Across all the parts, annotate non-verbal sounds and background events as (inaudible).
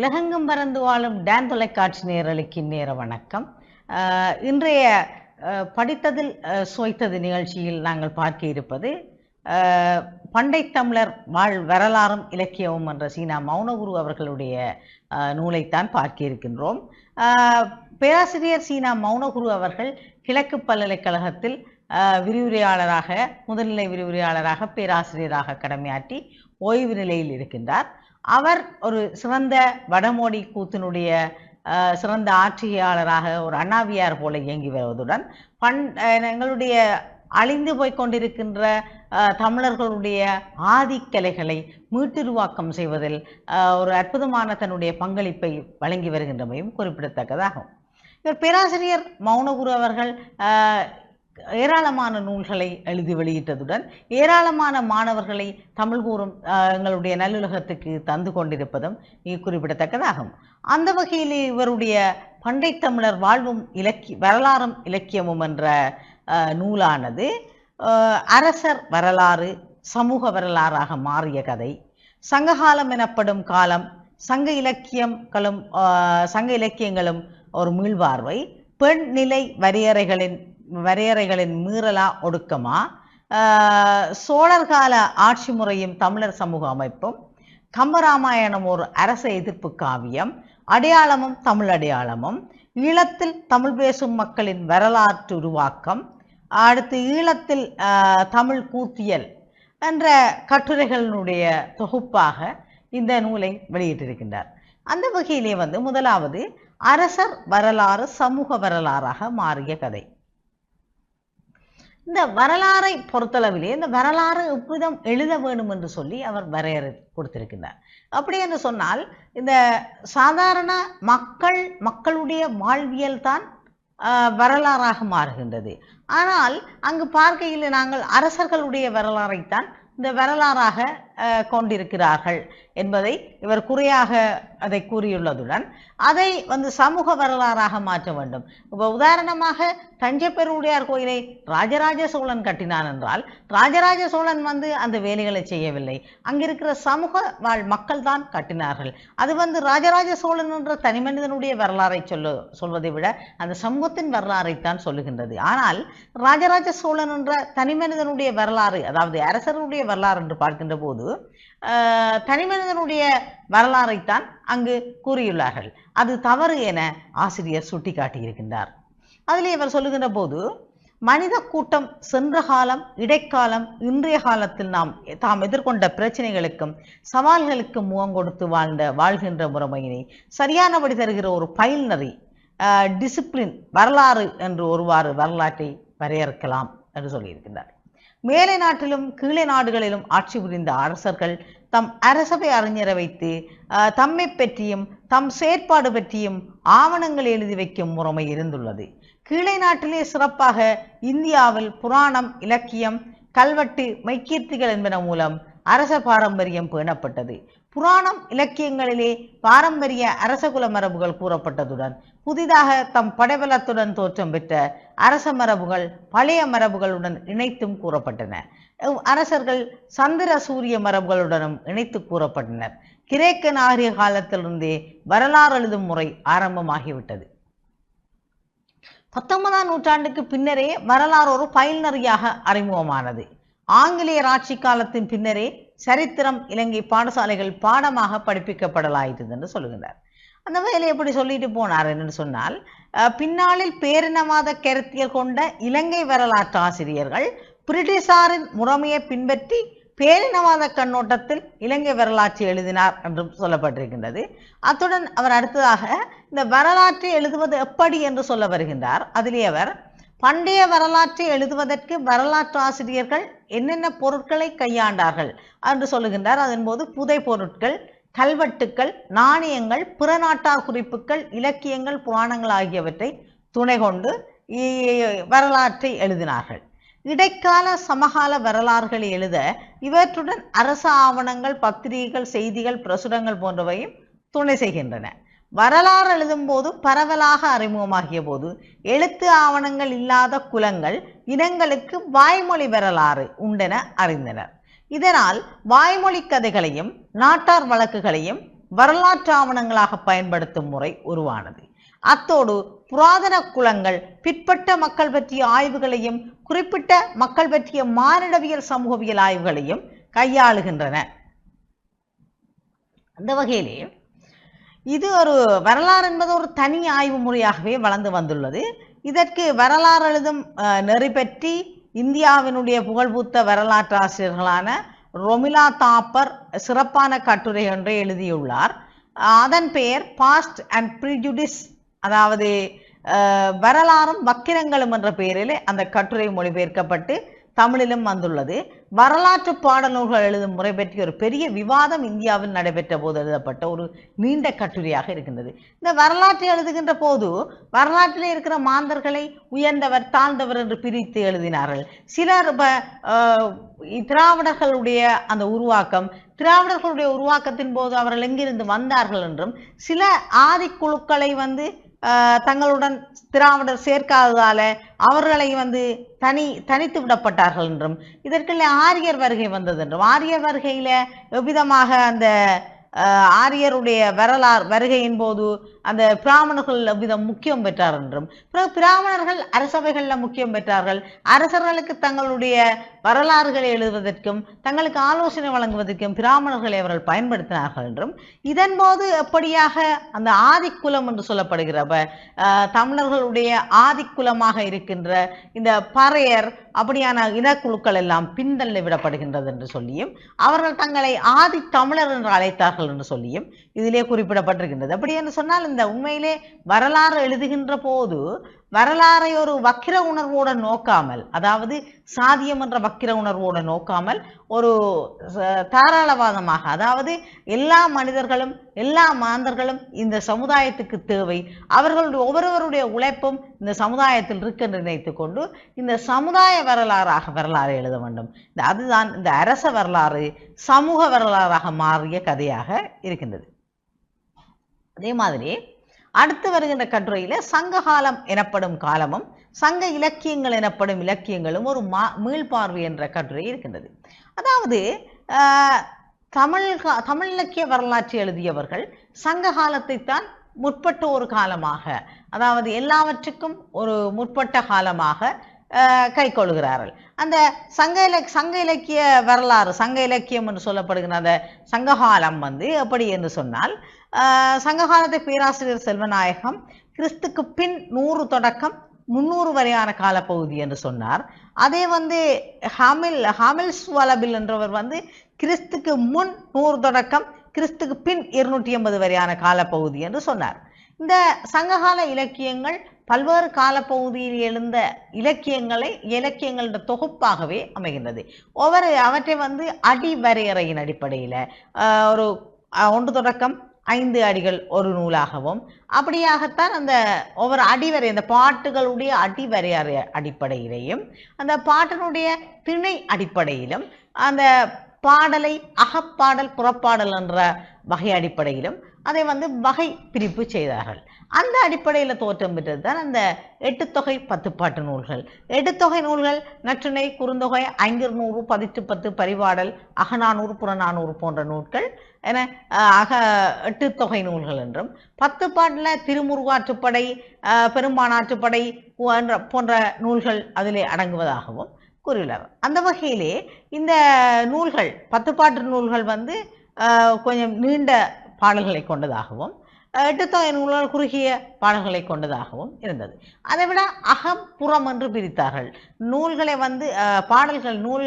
உலகெங்கும் பறந்து வாழும் டேன் தொலைக்காட்சி நேரலுக்கு நேர வணக்கம். இன்றைய படித்ததில் சுவைத்தது நிகழ்ச்சியில் நாங்கள் பார்க்க இருப்பது பண்டை தமிழர் வாழ் வரலாறும் இலக்கியமும் என்ற சீனா மௌனகுரு அவர்களுடைய நூலைத்தான் பார்க்க இருக்கின்றோம். பேராசிரியர் சீனா மௌனகுரு அவர்கள் கிழக்கு பல்கலைக்கழகத்தில் விரிவுரையாளராக முதல்நிலை விரிவுரையாளராக பேராசிரியராக கடமையாற்றி ஓய்வு நிலையில் இருக்கின்றார். அவர் ஒரு சிறந்த வடமோடி கூத்தினுடைய சிறந்த ஆட்சியாளராக ஒரு அண்ணாவியார் போல இயங்கி வருவதுடன் பண் எங்களுடைய அழிந்து போய் கொண்டிருக்கின்ற தமிழர்களுடைய ஆதிக்கலைகளை மீட்டுருவாக்கம் செய்வதில் ஒரு அற்புதமான தன்னுடைய பங்களிப்பை வழங்கி வருகின்றமையும் குறிப்பிடத்தக்கதாகும். இவர் பேராசிரியர் மௌனகுரு அவர்கள் ஏராளமான நூல்களை எழுதி வெளியிட்டதுடன் ஏராளமான மாணவர்களை தமிழ் கூறும் எங்களுடைய நல்லுலகத்துக்கு தந்து கொண்டிருப்பதும் குறிப்பிடத்தக்கதாகும். அந்த வகையில் இவருடைய பண்டை தமிழர் வாழ்வும் இலக்கிய வரலாறும் இலக்கியமும் என்ற நூலானது அரசர் வரலாறு சமூக வரலாறாக மாறிய கதை. சங்ககாலம் எனப்படும் காலம் சங்க இலக்கியங்களும் சங்க இலக்கியங்களும் ஒரு மீள்வார்வை பெண் நிலை வரையறைகளின் வரையறைகளின் மீறலா ஒடுக்கமா? சோழர்கால சோழர் கால ஆட்சி முறையும் தமிழர் சமூக அமைப்பும் கம்பராமாயணம் ஒரு அரச எதிர்ப்பு காவியம் அடையாளமும் தமிழ் அடையாளமும் ஈழத்தில் தமிழ் பேசும் மக்களின் வரலாற்று உருவாக்கம் அடுத்து ஈழத்தில் தமிழ் கூத்தியல் என்ற கட்டுரைகளினுடைய தொகுப்பாக இந்த நூலை வெளியிட்டிருக்கின்றார். அந்த வகையிலே வந்து முதலாவது அரசர் வரலாறு சமூக வரலாறாக மாறிய கதை. இந்த வரலாறை பொறுத்தளவிலே இந்த வரலாறு இவ்விதம் எழுத வேண்டும் என்று சொல்லி அவர் வரையறை கொடுத்திருக்கிறார் அப்படி என்று சொன்னால் இந்த சாதாரண மக்கள் மக்களுடைய வாழ்வியல் தான் வரலாறாக மாறுகின்றது. ஆனால் அங்கு பார்க்கையில் நாங்கள் அரசர்களுடைய வரலாறைத்தான் இந்த வரலாறாக கொண்டிருக்கிறார்கள் என்பதை இவர் குறையாக அதை கூறியுள்ளதுடன் அதை வந்து சமூக வரலாறாக மாற்ற வேண்டும். இப்போ உதாரணமாக தஞ்சை பெருவுடையார் கோயிலை ராஜராஜ சோழன் கட்டினான் என்றால் ராஜராஜ சோழன் வந்து அந்த வேலைகளை செய்யவில்லை. அங்கிருக்கிற சமூக வாழ் மக்கள் தான் கட்டினார்கள். அது வந்து ராஜராஜ சோழன் என்ற தனிமனிதனுடைய வரலாறை சொல்ல சொல்வதை விட அந்த சமூகத்தின் வரலாறைத்தான் சொல்லுகின்றது. ஆனால் ராஜராஜ சோழன் என்ற தனிமனிதனுடைய வரலாறு அதாவது அரசருடைய வரலாறு என்று பார்க்கின்ற போது போது தனிமனிதனுடைய வரலாறைத்தான் அங்கு கூறியுள்ளார்கள். அது தவறு என ஆசிரியர் சுட்டிக்காட்டியிருக்கின்றார். அதில் இவர் சொல்லுகின்ற போது மனித கூட்டம் சென்ற காலம் இடைக்காலம் இன்றைய காலத்தில் நாம் தாம் எதிர்கொண்ட பிரச்சனைகளுக்கும் சவால்களுக்கும் முகம் கொடுத்து வாழ்ந்த வாழ்கின்ற முறைமையினை சரியானபடி தருகிற ஒரு பயில்நறி டிசிப்ளின் வரலாறு என்று ஒருவாறு வரலாற்றை வரையறுக்கலாம் என்று சொல்லியிருக்கின்றார். மேலை நாட்டிலும் கீழே நாடுகளிலும் ஆட்சி புரிந்த அரசர்கள் தம் அரசவை அறிஞரை வைத்து தம்மை பற்றியும் தம் செயற்பாடு பற்றியும் ஆவணங்கள் எழுதி வைக்கும் முறைமை இருந்துள்ளது. கீழே நாட்டிலே சிறப்பாக இந்தியாவில் புராணம் இலக்கியம் கல்வெட்டு மைக்கீர்த்திகள் என்பன மூலம் அரச பாரம்பரியம் பேணப்பட்டது. புராணம் இலக்கியங்களிலே பாரம்பரிய அரசகுல மரபுகள் கூறப்பட்டதுடன் புதிதாக தம் படைபலத்துடன் தோற்றம் பெற்ற அரச மரபுகள் பழைய மரபுகளுடன் இணைத்தும் கூறப்பட்டன. அரசர்கள் சந்திர சூரிய மரபுகளுடனும் இணைத்து கூறப்பட்டனர். கிரேக்க நாகரிக காலத்திலிருந்தே வரலாறு எழுதும் முறை ஆரம்பமாகிவிட்டது. பத்தொன்பதாம் நூற்றாண்டுக்கு பின்னரே வரலாறு ஒரு பயில்நறியாக அறிமுகமானது. ஆங்கிலேயர் ஆட்சி காலத்தின் பின்னரே சரித்திரம் இலங்கை பாடசாலைகள் பாடமாக படிப்பிக்கப்படலாயிற்று என்று சொல்லுகின்றார். அந்த வேலை எப்படி சொல்லிட்டு போனார் என்று சொன்னால் பின்னாளில் பேரினவாத கருத்தியல் கொண்ட இலங்கை வரலாற்று ஆசிரியர்கள் பிரிட்டிஷாரின் முறைமையை பின்பற்றி பேரினவாத கண்ணோட்டத்தில் இலங்கை வரலாற்றை எழுதினார் என்றும் சொல்லப்பட்டிருக்கின்றது. அத்துடன் அவர் அடுத்ததாக இந்த வரலாற்றை எழுதுவது எப்படி என்று சொல்ல வருகின்றார். அதிலே அவர் பண்டைய வரலாற்றை எழுதுவதற்கு வரலாற்று ஆசிரியர்கள் என்னென்ன பொருட்களை கையாண்டார்கள் என்று சொல்லுகின்றார். அதன் போது புதை பொருட்கள் கல்வெட்டுக்கள் நாணயங்கள் புறநாட்டார் குறிப்புகள் இலக்கியங்கள் புராணங்கள் ஆகியவற்றை துணை கொண்டு வரலாற்றை எழுதினார்கள். இடைக்கால சமகால வரலாறுகளை எழுத இவற்றுடன் அரச ஆவணங்கள் பத்திரிகைகள் செய்திகள் பிரசுரங்கள் போன்றவையும் துணை செய்கின்றன. வரலாறு எழுதும்போது பரவலாக அறிமுகமாகிய போது எழுத்து ஆவணங்கள் இல்லாத குலங்கள் இனங்களுக்கு வாய்மொழி வரலாறு உண்டென அறிந்தனர். இதனால் வாய்மொழி கதைகளையும் நாட்டார் வழக்குகளையும் வரலாற்று ஆவணங்களாக பயன்படுத்தும் முறை உருவானது. அத்தோடு புராதன குலங்கள் பிற்பட்ட மக்கள் பற்றிய ஆய்வுகளையும் குறிப்பிட்ட மக்கள் பற்றிய மானிடவியல் சமூகவியல் ஆய்வுகளையும் கையாளுகின்றன. அந்த வகையிலே இது ஒரு வரலாறு என்பது ஒரு தனி ஆய்வு முறையாகவே வளர்ந்து வந்துள்ளது. இதற்கு வரலாறு எழுதும் அஹ், நெறி பற்றி இந்தியாவினுடைய புகழ்பூத்த வரலாற்று ஆசிரியர்களான ரொமிலா தாப்பர் சிறப்பான கட்டுரை ஒன்றை எழுதியுள்ளார். அதன் பெயர் பாஸ்ட் அண்ட் ப்ரிஜுடிஸ் அதாவது வரலாறும் வக்கிரங்களும் என்ற பெயரிலே அந்த கட்டுரை மொழிபெயர்க்கப்பட்டு தமிழிலும் வந்துள்ளது. வரலாற்று பாடநூல்கள் எழுதும் முறை பற்றி ஒரு பெரிய விவாதம் இந்தியாவில் நடைபெற்ற போது எழுதப்பட்ட ஒரு நீண்ட கட்டுரையாக இருக்கின்றது. இந்த வரலாற்றை எழுதுகின்ற போது வரலாற்றில் இருக்கிற மாந்தர்களை உயர்ந்தவர் தாழ்ந்தவர் என்று பிரித்து எழுதினார்கள். சிலர் திராவிடர்களுடைய அந்த உருவாக்கம் திராவிடர்களுடைய உருவாக்கத்தின் போது அவர்கள் எங்கிருந்து வந்தார்கள் என்றும் சில ஆதிக்குழுக்களை வந்து தங்களுடன் திராவிடர் சேர்க்காததால அவர்களை வந்து தனி தனித்து விடப்பட்டார்கள் என்றும் இதற்குள்ள ஆரியர் வருகை வந்தது என்றும். ஆரியர் வருகையில எவ்விதமாக அந்த ஆஹ், ஆரியருடைய வரலாறு வருகையின் போது அந்த பிராமணர்கள் எவ்விதம் முக்கியம் பெற்றார் என்றும் பிறகு பிராமணர்கள் அரசவைகளில் முக்கியம் பெற்றார்கள். அரசர்களுக்கு தங்களுடைய வரலாறுகளை எழுதுவதற்கும் தங்களுக்கு ஆலோசனை வழங்குவதற்கும் பிராமணர்களை அவர்கள் பயன்படுத்தினார்கள் என்றும் இதன் போது எப்படியாக அந்த ஆதிக்குலம் என்று சொல்லப்படுகிறப்ப ஆஹ், தமிழர்களுடைய ஆதிக்குலமாக இருக்கின்ற இந்த பறையர் அப்படியான இனக்குழுக்கள் எல்லாம் பின்தள்ளி விடப்படுகின்றது என்று சொல்லியும் அவர்கள் தங்களை ஆதி தமிழர் என்று அழைத்தார்கள் என்று சொல்லியும் இதிலே குறிப்பிடப்பட்டிருக்கின்றது. அப்படி என்று சொன்னால் இந்த உண்மையிலே வரலாறு எழுதுகின்ற போது வரலாறை ஒரு வக்கிர உணர்வோட நோக்காமல் அதாவது சாதியம் என்ற வக்கிர உணர்வோட நோக்காமல் ஒரு தாராளவாதமாக அதாவது எல்லா மனிதர்களும் எல்லா மாந்தர்களும் இந்த சமுதாயத்துக்கு தேவை. அவர்களுடைய ஒவ்வொருவருடைய உழைப்பும் இந்த சமுதாயத்தில் இருக்க என்று நினைத்துக் கொண்டு இந்த சமுதாய வரலாறாக வரலாறு எழுத வேண்டும். இந்த அதுதான் இந்த அரச வரலாறு சமூக வரலாறாக மாறிய கதையாக இருக்கின்றது. அதே மாதிரி அடுத்து வருகின்ற கட்டுரையில சங்ககாலம் எனப்படும் காலமும் சங்க இலக்கியங்கள் எனப்படும் இலக்கியங்களும் ஒரு மா மீள்பார்வை என்ற கட்டுரை இருக்கின்றது. அதாவது தமிழ் தமிழ் இலக்கிய வரலாற்றை எழுதியவர்கள் சங்க காலத்தை தான் முற்பட்ட ஒரு காலமாக அதாவது எல்லாவற்றுக்கும் ஒரு முற்பட்ட காலமாக கை கைக்கொள்கிறார்கள் அந்த சங்க இலக் சங்க இலக்கிய வரலாறு சங்க இலக்கியம் என்று சொல்லப்படுகிற அந்த சங்ககாலம் வந்து எப்படி என்று சொன்னால் சங்ககாலத்தை பேராசிரியர் செல்வநாயகம் கிறிஸ்துக்கு பின் நூறு தொடக்கம் முன்னூறு வரையான காலப்பகுதி என்று சொன்னார். அதே வந்து ஹாமில் ஹாமில்ஸ் வலபில் என்றவர் வந்து கிறிஸ்துக்கு முன் நூறு தொடக்கம் கிறிஸ்துக்கு பின் இருநூற்றி எண்பது வரையான காலப்பகுதி என்று சொன்னார். இந்த சங்ககால இலக்கியங்கள் பல்வேறு காலப்பகுதியில் எழுந்த இலக்கியங்களை இலக்கியங்களோட தொகுப்பாகவே அமைகின்றது. ஒவ்வொரு அவற்றை வந்து அடி வரையறையின் அடிப்படையில் ஒரு ஒன்று தொடக்கம் ஐந்து அடிகள் ஒரு நூலாகவும் அப்படியாகத்தான் அந்த ஒவ்வொரு அடிவரை அந்த பாட்டுகளுடைய அடிவரையறை அடிப்படையிலையும் அந்த பாட்டினுடைய திணை அடிப்படையிலும் அந்த பாடலை அகப்பாடல் புறப்பாடல் என்ற வகை அடிப்படையிலும் அதை வந்து வகை பிரிப்பு செய்தார்கள். அந்த அடிப்படையில் தோற்றம் பெற்றது தான் அந்த எட்டுத்தொகை பத்துப்பாட்டு நூல்கள். எட்டுத்தொகை நூல்கள் நற்றிணை குறுந்தொகை ஐங்கர் நூறு பதிற்று பத்து பரிபாடல் அகநானூறு புறநானூறு போன்ற நூல்கள் என அக எட்டுத்தொகை நூல்கள் என்றும் பத்து பாட்டில் திருமுருகாற்றுப்படை அஹ், பெரும்பானாற்றுப்படை போன்ற போன்ற நூல்கள் அதிலே அடங்குவதாகவும் கூறியுள்ளார் அந்த வகையிலே இந்த நூல்கள் பத்து பாட்டு நூல்கள் வந்து கொஞ்சம் நீண்ட பாடல்களை கொண்டதாகவும் அஹ், எட்டுத்தொகை நூல்கள் குறுகிய பாடல்களை கொண்டதாகவும் இருந்தது. அதை விட அகம் புறம் என்று பிரித்தார்கள். நூல்களை வந்து பாடல்கள் நூல்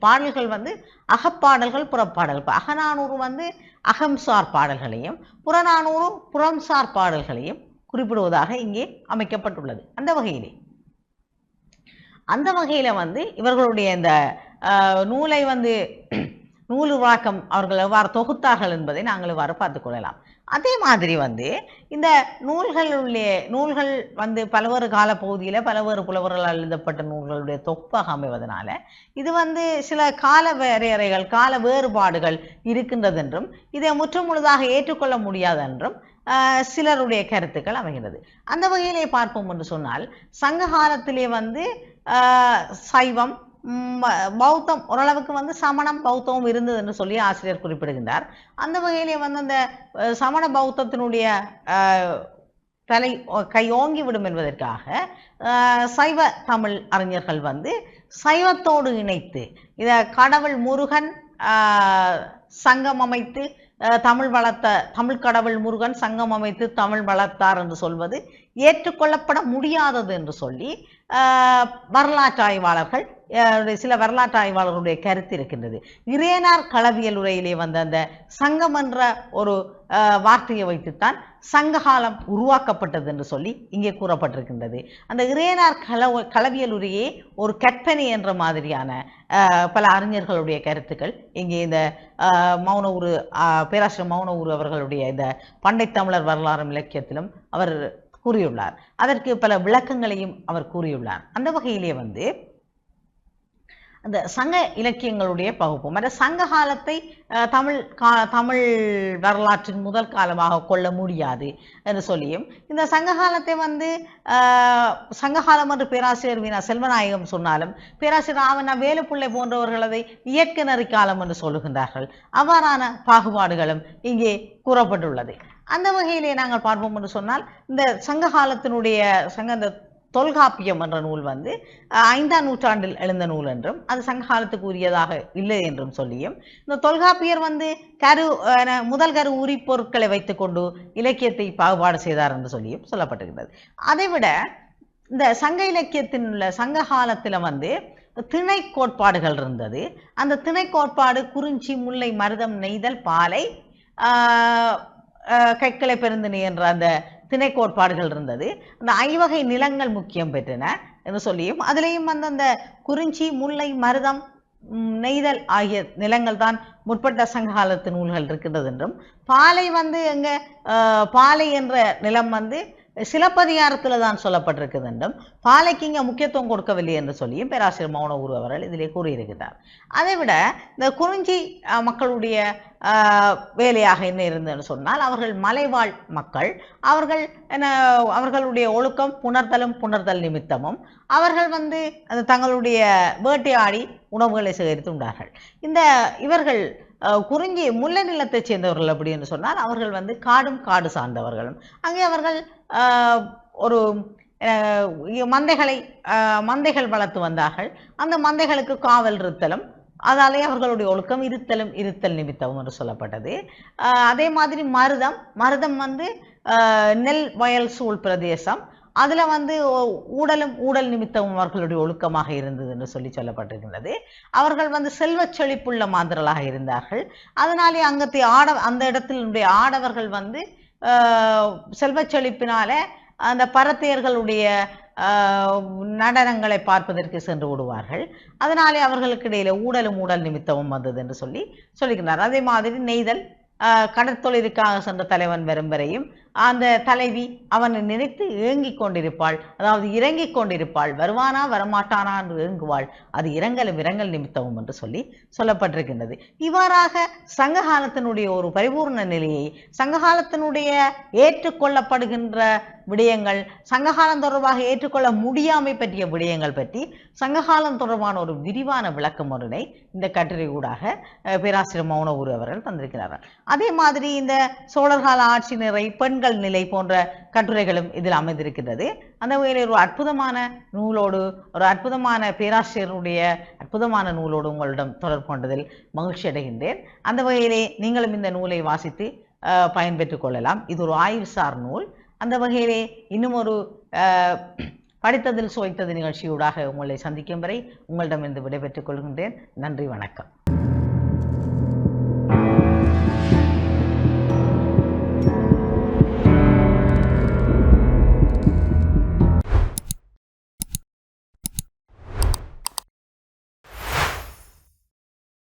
பாடல்கள் வந்து அகப்பாடல்கள் புறப்பாடல் இப்போ அகநானூறு வந்து அகம்சார் பாடல்களையும் புறநானூறு புறம்சார் பாடல்களையும் குறிப்பிடுவதாக இங்கே அமைக்கப்பட்டுள்ளது. அந்த வகையிலே. அந்த வகையில் வந்து இவர்களுடைய இந்த நூலை வந்து (clears throat) நூல் உருவாக்கம் அவர்கள் எவ்வாறு தொகுத்தார்கள் என்பதை நாங்கள் எவ்வாறு பார்த்து கொள்ளலாம். அதே மாதிரி வந்து இந்த நூல்களுடைய நூல்கள் வந்து பல்வேறு காலப்பகுதியில் பல்வேறு புலவர்களால் எழுதப்பட்ட நூல்களுடைய தொப்பாக அமைவதனால இது வந்து சில கால வரையறைகள் கால வேறுபாடுகள் இருக்கின்றது என்றும் இதை முற்றுமுழுதாக ஏற்றுக்கொள்ள முடியாது என்றும் சிலருடைய கருத்துக்கள் அமைகின்றது. அந்த வகையிலே பார்ப்போம் என்று சொன்னால் சங்க காலத்திலே வந்து சைவம் பௌத்தம் ஓரளவுக்கு வந்து சமணம் பௌத்தமும் இருந்தது என்று சொல்லி ஆசிரியர் குறிப்பிடுகின்றார். அந்த வகையிலே வந்து அந்த சமண பௌத்தத்தினுடைய தலை ஓ- கையோங்கி விடும் என்பதற்காக சைவ தமிழ் அறிஞர்கள் வந்து சைவத்தோடு இணைத்து இதை கடவுள் முருகன் சங்கம் அமைத்து தமிழ் வளர்த்த தமிழ் கடவுள் முருகன் சங்கம் அமைத்து தமிழ் வளர்த்தார் என்று சொல்வது ஏற்றுக்கொள்ளப்பட முடியாதது என்று சொல்லி வரலாற்று ஆய்வாளர்கள் சில வரலாற்று ஆய்வாளர்களுடைய கருத்து இருக்கின்றது. இறையனார் களவியல் உரையிலே வந்த அந்த சங்கம் என்ற ஒரு வார்த்தையை வைத்துத்தான் சங்ககாலம் உருவாக்கப்பட்டது என்று சொல்லி இங்கே கூறப்பட்டிருக்கின்றது. அந்த இறையனார் களவ களவியல் உரையே ஒரு கற்பனை என்ற மாதிரியான பல அறிஞர்களுடைய கருத்துக்கள். இங்கே இந்த மௌன உரு பேராசிரியர் மௌன உரு அவர்களுடைய இந்த பண்டை தமிழர் வரலாறு இலக்கியத்திலும் அவர் கூறியுள்ளார். அதற்கு பல விளக்கங்களையும் அவர் கூறியுள்ளார். அந்த வகையிலே வந்து அந்த சங்க இலக்கியங்களுடைய பகுப்பு. மற்ற சங்க காலத்தை தமிழ் கா தமிழ் வரலாற்றின் முதல் காலமாக கொள்ள முடியாது என்று சொல்லியும் இந்த சங்க காலத்தை வந்து சங்ககாலம் என்று பேராசிரியர் வீணா செல்வநாயகம் சொன்னாலும் பேராசிரியர் ஆவண வேலுப்பிள்ளை போன்றவர்கள் அதை இயற்கை நெறி காலம் என்று சொல்லுகின்றார்கள். அவ்வாறான பாகுபாடுகளும் இங்கே கூறப்பட்டுள்ளது. அந்த வகையிலே நாங்கள் பார்ப்போம் என்று சொன்னால் இந்த சங்க காலத்தினுடைய சங்க இந்த தொல்காப்பியம் என்ற நூல் வந்து ஐந்தாம் நூற்றாண்டில் எழுந்த நூல் என்றும் அது சங்ககாலத்துக்கு உரியதாக இல்லை என்றும் சொல்லியும் இந்த தொல்காப்பியர் வந்து கரு முதல் கரு உரி பொருட்களை வைத்துக்கொண்டு இலக்கியத்தை பாகுபாடு செய்தார் என்று சொல்லியும் சொல்லப்பட்டிருக்கிறது. அதைவிட இந்த சங்க இலக்கியத்தின் உள்ள சங்க காலத்தில் வந்து திணை கோட்பாடுகள் இருந்தது. அந்த திணை கோட்பாடு குறிஞ்சி முல்லை மருதம் நெய்தல் பாலை ஆஹ், பெருந்தினி என்ற அந்த திணை கோட்பாடுகள் இருந்தது. அந்த ஐவகை நிலங்கள் முக்கியம் பெற்றன என்று சொல்லியும் அதுலேயும் வந்து அந்த குறிஞ்சி முல்லை மருதம் நெய்தல் ஆகிய நிலங்கள் தான் முற்பட்ட சங்க காலத்து நூல்கள் இருக்கின்றது என்றும். பாலை வந்து எங்க பாலை என்ற நிலம் வந்து சிலப்பதிகாரத்தில் தான் சொல்லப்பட்டிருக்குது என்றும் பாலைக்கு இங்கே முக்கியத்துவம் கொடுக்கவில்லை என்று சொல்லியும் பேராசிரியர் மௌன குரு அவர்கள் இதிலே கூறியிருக்கிறார். அதை விட இந்த குறிஞ்சி மக்களுடைய வேலையாக என்ன இருந்ததுன்னு சொன்னால் அவர்கள் மலைவாழ் மக்கள் அவர்கள் என்ன அவர்களுடைய ஒழுக்கம் புணர்தலும் புணர்தல் நிமித்தமும் அவர்கள் வந்து அந்த தங்களுடைய வேட்டையாடி உணவுகளை சேகரித்து உண்டார்கள். இந்த இவர்கள் குறிஞ்சி முல்லை நிலத்தைச் சேர்ந்தவர்கள் அப்படி என்று சொன்னால் அவர்கள் வந்து காடும் காடு சார்ந்தவர்களும் அங்கே அவர்கள் ஒரு மந்தைகளை மந்தைகள் வளர்த்து வந்தார்கள். அந்த மந்தைகளுக்கு காவல் இருத்தலும் அதாலே அவர்களுடைய ஒழுக்கம் இருத்தலும் இருத்தல் நிமித்தம் என்று சொல்லப்பட்டது. அதே மாதிரி மருதம் மருதம் வந்து நெல் வயல் சூழ் பிரதேசம். அதில் வந்து ஊடலும் ஊடல் நிமித்தமும் அவர்களுடைய ஒழுக்கமாக இருந்தது என்று சொல்லி சொல்லப்பட்டிருக்கின்றது. அவர்கள் வந்து செல்வச் செழிப்புள்ள மாந்தர்களாக இருந்தார்கள். அதனாலே அங்கத்தை ஆட அந்த இடத்தினுடைய ஆடவர்கள் வந்து செல்வச் செழிப்பினால அந்த பரத்தையர்களுடைய நடனங்களை பார்ப்பதற்கு சென்று விடுவார்கள். அதனாலே அவர்களுக்கு இடையில ஊடலும் ஊடல் நிமித்தமும் வந்தது என்று சொல்லி சொல்லிக்கிறார் அதே மாதிரி நெய்தல் கடற்தொழிலுக்காக சென்ற தலைவன் வரும் வரையும் அந்த தலைவி அவனை நினைத்து ஏங்கிக் கொண்டிருப்பாள். அதாவது இறங்கிக் கொண்டிருப்பாள். வருவானா வரமாட்டானா என்று ஏங்குவாள். அது இரங்கலும் இரங்கல் நிமித்தமும் என்று சொல்லி சொல்லப்பட்டிருக்கின்றது. இவ்வாறாக சங்ககாலத்தினுடைய ஒரு பரிபூர்ண நிலையை சங்ககாலத்தினுடைய ஏற்றுக்கொள்ளப்படுகின்ற விடயங்கள் சங்ககாலம் தொடர்பாக ஏற்றுக்கொள்ள முடியாமை பற்றிய விடயங்கள் பற்றி சங்ககாலம் தொடர்பான ஒரு விரிவான விளக்கம் ஒன்றினை இந்த கட்டுரை ஊடாக பேராசிரியர் மௌனகுரு அவர்கள் தந்திருக்கிறார்கள். அதே மாதிரி இந்த சோழர்கால ஆட்சி நிறை பெண்கள் நிலை போன்ற கட்டுரைகளும் இதில் அமைந்திருக்கின்றது. அந்த வகையில் ஒரு அற்புதமான நூலோடு ஒரு அற்புதமான பேராசிரியருடைய அற்புதமான நூலோடு உங்களிடம் தொடர்பு கொண்டதில் மகிழ்ச்சி அடைகின்றேன். அந்த வகையிலே நீங்களும் இந்த நூலை வாசித்து அஹ், பயன்பெற்றுக் கொள்ளலாம். இது ஒரு ஆய்வுசார் நூல். அந்த வகையிலே இன்னும் ஒரு படித்ததில் சுவைத்தது நிகழ்ச்சியூடாக உங்களை சந்திக்கும் வரை உங்களிடமிருந்து விடைபெற்றுக் கொள்கின்றேன். நன்றி வணக்கம்.